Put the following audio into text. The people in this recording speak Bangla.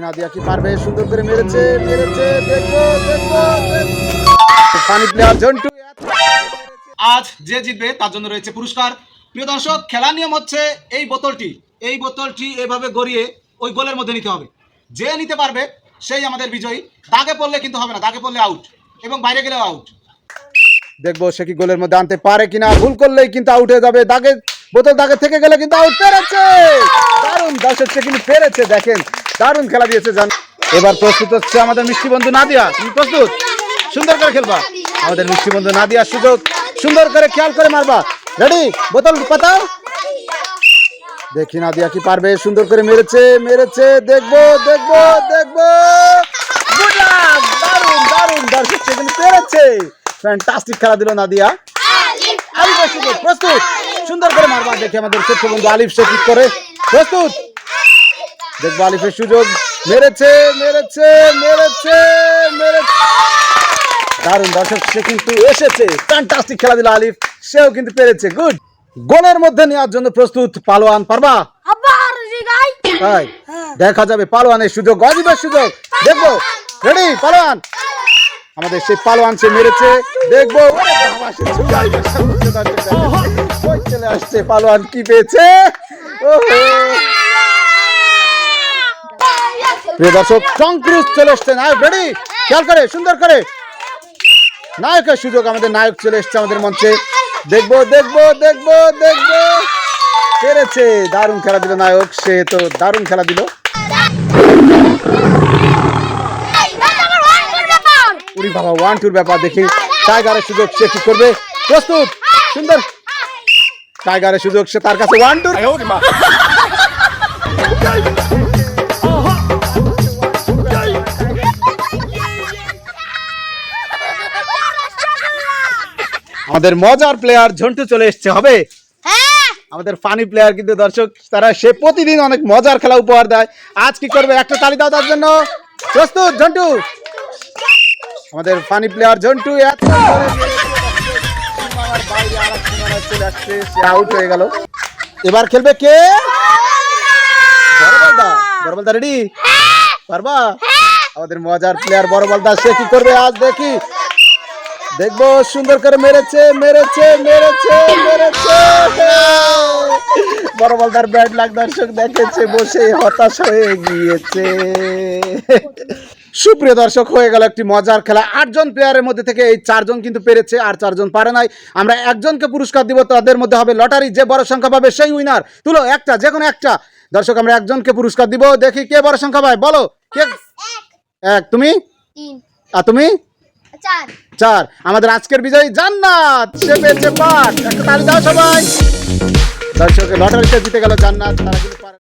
নাদিয়া কি পারবে সুন্দর করে মেরেছে মেরেছে দেখব দেখব ফানি প্লেয়ার জন্টু। আজ যে জিতবে তার জন্য রয়েছে পুরস্কার। প্রিয় দর্শক খেলার নিয়ম হচ্ছে এই বোতলটি এই বোতলটি এভাবে গড়িয়ে ওই গোলের মধ্যে নিতে হবে। যে নিতে পারবে সেই আমাদের বিজয়ী। দাগে পড়লে কিন্তু হবে না দাগে পড়লে আউট এবং বাইরে গেলেও আউট দেখব সে কি গোলের মধ্যে আনতে পারে কিনা ভুল করলেই কিন্তু আউট হয়ে যাবে। দাগে বোতল দাগে থেকে গেলে কিন্তু আউট পেরেছে। দারুণ দর্শক সে কিন্তু পেরেছে দেখেন। দারুণ খেলা দিয়েছে জান। এবার প্রস্তুত হচ্ছে আমাদের মিষ্টি বন্ধু নাদিয়া। তুমি প্রস্তুত? সুন্দর করে খেলবা। আমাদের মিষ্টি বন্ধু নাদিয়ার সুযোগ। সুন্দর করে খেয়াল করে মারবা। রেডি বোতল পাতাও? দেখি নাদিয়া কি পারবে। সুন্দর করে মেরেছে মেরেছে। দেখব দেখব দেখব। নাদিয়া। প্রস্তুত। সুন্দর করে মারবা। দেখি আমাদের ছোট্ট বন্ধু আলিফ সে করে। প্রস্তুত। দেখব আলিফের সুযোগ। মেরেছে মেরেছে মেরেছে মেরেছে। দারুণ দর্শক সে কিন্তু এসেছে। ফ্যান্টাস্টিক খেলা দিল আলিফ। সেও কিন্তু পেরেছে। গুড গোলের মধ্যে নেওয়ার জন্য প্রস্তুত পালোয়ান পারবা? তাই। দেখা যাবে পালোয়ানের সুযোগ অজিবের সুযোগ। দেখব। রেডি পালোয়ান? আমাদের সেই পালোয়ান সে মেরেছে। দেখব। চলে আসছে। পালোয়ান কি পেয়েছে? ওহো। প্রিয় দর্শক টং ক্রুজ চলে এসছে। নায়ক রেডি খেয়াল করে সুন্দর করে। নায়কের সুযোগ আমাদের নায়ক চলে এসছে আমাদের মঞ্চে। দেখব দেখব দেখব দেখব। পেরেছে দারুণ খেলা দিল নায়ক সে তো দারুণ খেলা দিল। উরি বাবা ওয়ান টুর ব্যাপার দেখি। টাইগারের সুযোগ সে কি করবে। প্রস্তুত সুন্দর। টাইগারের সুযোগ সে তার কাছে ওয়ান টুর আমাদের মজার প্লেয়ার ঝন্টু চলে এসছে হবে? হ্যাঁ। আমাদের ফানি প্লেয়ার কিন্তু দর্শক তারা সে প্রতিদিন অনেক মজার খেলা উপহার দেয়। আজ কি করবে? একটা তালি দাও তার জন্য। প্রস্তুত ঝন্টু? আমাদের ফানি প্লেয়ার ঝন্টু আউট হয়ে গেল। এবার খেলবে কে? বড়বলদা বড়বলদা রেডি পারবা? আমাদের মজার প্লেয়ার বড়বলদা সে কি করবে? আজ দেখি। দেখব সুন্দর করে মেরেছে মেরেছে মেরেছে মেরেছে। বড় বলদার ব্যাট লাগ দর্শক দেখেছে বসে হতাশ হয়ে গিয়েছে। সুপ্রিয় দর্শক হয়ে গেল একটি মজার খেলা। আটজন প্লেয়ারের মধ্যে থেকে এই চারজন কিন্তু পেরেছে আর চারজন পারে নাই। আমরা একজনকে পুরস্কার দিব তাদের মধ্যে হবে লটারি। যে বড় সংখ্যা পাবে সেই উইনার তুলো একটা যে কোনো একটা। দর্শক আমরা একজনকে পুরস্কার দিব দেখি কে বড় সংখ্যা পায়। বলো কে এক। তুমি? আর তুমি? চার। আমাদের আজকের বিজয়ী জান্নাত। সে পেয়েছে পাঁচ। একটা তালি দাও সবাই। দর্শক, লটারিতে জিতে গেল জান্নাত, তারা কিন্তু